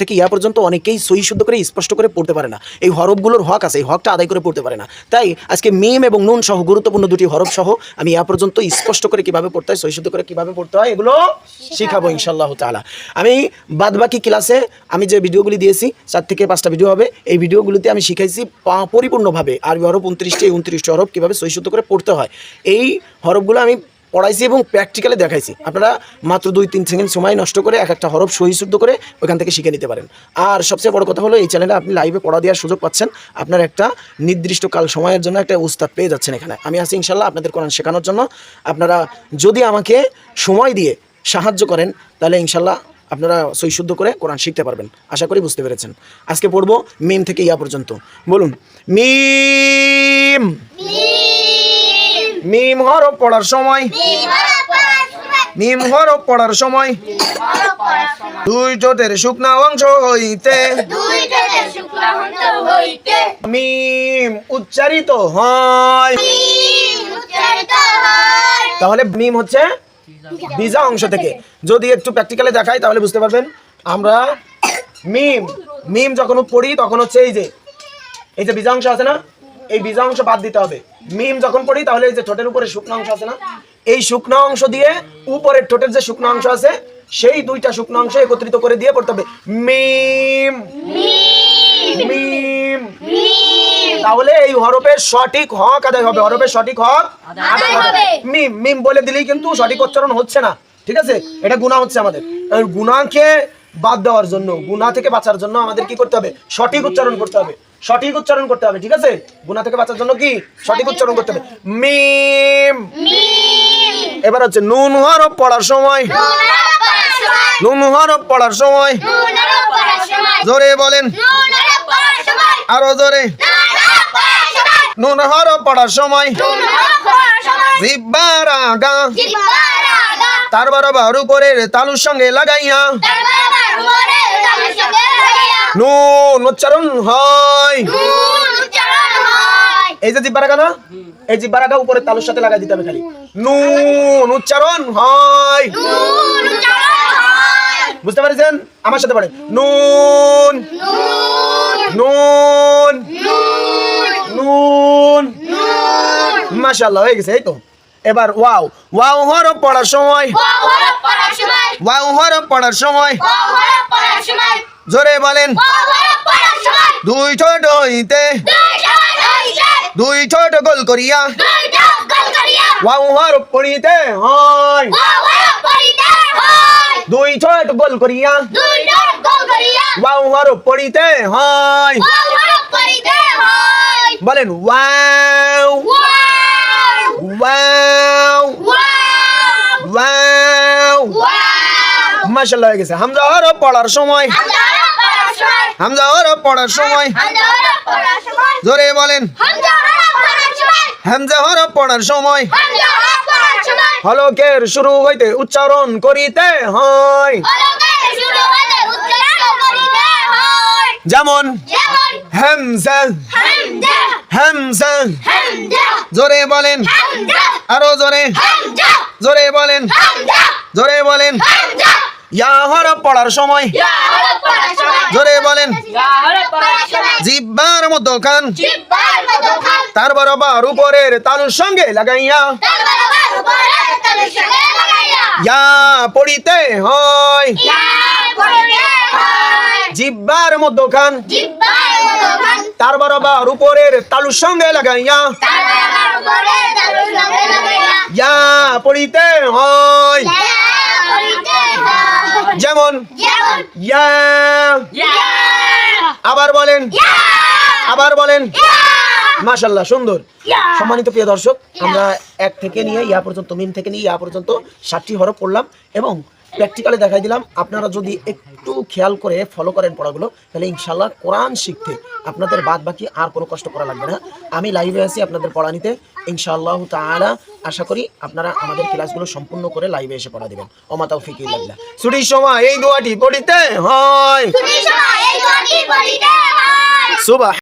থেকে ইয়া পর্যন্ত অনেকেই সহি শুদ্ধ করে স্পষ্ট করে পড়তে পারে না। এই হরফগুলোর হক আছে এই হকটা আদায় করে পড়তে পারে না। তাই আজকে মিম এবং নুন সহ গুরুত্বপূর্ণ দুটি হরফ সহ আমি ইয়া পর্যন্ত স্পষ্ট করে কীভাবে পড়তে হয় সহি শুদ্ধ করে কীভাবে পড়তে হয় এগুলো শিখাবো। ইনশাল্লাহ তাআলা। আমি বাদবাকি ক্লাসে আমি যে ভিডিওগুলি দিয়েছি চার থেকে পাঁচটা ভিডিও হবে এই ভিডিওগুলিতে আমি শিখাইছি পরিপূর্ণভাবে আরবি হরফ উনত্রিশটি উনত্রিশটি হরফ কীভাবে সহি শুদ্ধ করে পড়তে হয়। এই হরফগুলো আমি পড়াইছি এবং প্র্যাকটিক্যালে দেখাইছি। আপনারা মাত্র দুই তিন সেকেন্ড সময় নষ্ট করে এক একটা হরফ সহি শুদ্ধ করে ওইখান থেকে শিখে নিতে পারেন। আর সবচেয়ে বড় কথা হলো, এই চ্যানেলে আপনি লাইভে পড়া দেওয়ার সুযোগ পাচ্ছেন। আপনার একটা নির্দিষ্ট কাল সময়ের জন্য একটা উস্তাদ পেয়ে যাচ্ছেন এখানে। আমি আছি ইনশাল্লাহ আপনাদের কোরআন শেখানোর জন্য। আপনারা যদি আমাকে সময় দিয়ে সাহায্য করেন, তাহলে ইনশাল্লাহ আপনারা সই শুদ্ধ করে কোরআন শিখতে পারবেন। আশা করি বুঝতে পেরেছেন। আজকে পড়ব মিম থেকে ইয়া পর্যন্ত। বলুন মিম! মিম হরফ পড়ার সময়। মিম হরফ পড়ার সময়। দুই ঠোঁটের শুকনা অংশ হইতে। মিম উচ্চারিত হয়। তাহলে মিম হচ্ছে বিজা অংশ থেকে। যদি একটু প্র্যাকটিক্যালে দেখাই তাহলে বুঝতে পারবেন। আমরা মিম মিম যখন পড়ি তখন হচ্ছে এই যে এই যে বীজা অংশ আছে না? এই বীজা অংশ বাদ দিতে হবে। মিম যখন পড়ি তাহলে এই যে ঠোঁটের উপরে শুকনো অংশ আছে না? এই শুকনো অংশ দিয়ে উপরের ঠোঁটের যে শুকনো অংশ আছে সেই দুইটা শুকনো অংশ একত্রিত করে দিয়ে পড়তে হবে। মিম। মিম। তাহলে এই হরফের সঠিক হক আদায় হবে। হরফের সঠিক হক আদায় হবে। মিম মিম বলে দিলেই কিন্তু সঠিক উচ্চারণ হচ্ছে না। ঠিক আছে? এটা গুনাহ হচ্ছে আমাদের। গুনাহকে বাদ দেওয়ার জন্য গুনাহ থেকে বাঁচার জন্য আমাদের কি করতে হবে? সঠিক উচ্চারণ করতে হবে। সঠিক উচ্চারণ করতে হবে ঠিক আছে? গুনাহ থেকে বাঁচার জন্য কি? সঠিক উচ্চারণ করতে হবে। মিম। এবার হচ্ছে নুন হরফ পড়ার সময়। নুন হরফ পড়ার সময়। জোরে বলেন। আরও জোরে। নুন হরফ পড়ার সময়। জিব্বার আগা। তার বরাবর উপরের তালুর সঙ্গে লাগাইয়া। নুন উচ্চারণ হয়। এই যে জিব্বার আগা না এই জিব্বার আগা উপরের তালুর সাথে লাগাই দিতে হবে খালি। নুন উচ্চারণ হয়। বুঝতে পারছেন? আমার সাথে পড়ে। নুন। নুন। নুন। মাশাআল্লাহ হয়ে গেছে এই তো। এবার ওয়াও। ওয়াও হরফ পড়ার সময়। ওয়াও হরফ পড়ার সময়। জোরে বলেন। দুই ছোট হইতে দুই ছোট গোল করিয়া। ওয়াও হরফ পড়িতে হয়। দুই ছোট গোল করিয়া। ওয়াও হরফ পড়িতে হয়। বলেন ওয়াও। ওয়াও। ওয়াও। মাশাআল্লাহ হয়ে গেছে। হামজা হরফ পড়ার সময় হামজা হরফ পড়ার সময়। জোরে বলেন। হামজা হরফ পড়ার সময়। হলকের শুরু হইতে উচ্চারণ করিতে হয়। যেমন হামজা। হামজা। জোরে বলেন। আরও জোরে। জোরে বলেন। জোরে বলেন। ইয়া হরফ পড়ার সময়। বলেন জিব্বার মধ্যখান। তার বরাবর উপরের তালুর সঙ্গে লাগাইয়া। ইয়া পড়িতে হয়। জিব্বার মধ্যখান। তার বরাবর উপরের তালুর সঙ্গে লাগাইয়া। ইয়া পড়িতে হয়। যেমন ইয়া। আবার বলেন। আবার বলেন। মাশাল্লাহ সুন্দর। সম্মানিত প্রিয় দর্শক আমরা এক থেকে নিয়ে ইয়া পর্যন্ত মিম থেকে নিয়ে ইয়া পর্যন্ত ষাটটি হরফ পড়লাম এবং প্র্যাকটিক্যালে দেখাই দিলাম। আপনারা যদি একটু খেয়াল করে ফলো করেন পড়াগুলো তাহলে ইনশাল্লাহ কোরআন শিখতে আপনাদের বাদ বাকি আর কোনো কষ্ট করা লাগবে না। আমি লাইভে আছি আপনাদের পড়া নিতে। ইনশাআল্লাহ তাআলা আশা করি আপনারা আমাদের ক্লাসগুলো সম্পূর্ণ করে লাইভে এসে পড়া দিবেন। ওমা তৌফিকিল বিল্লাহ ছুটির সময় এই দোয়াটি পড়িতে হয়। সুবাহ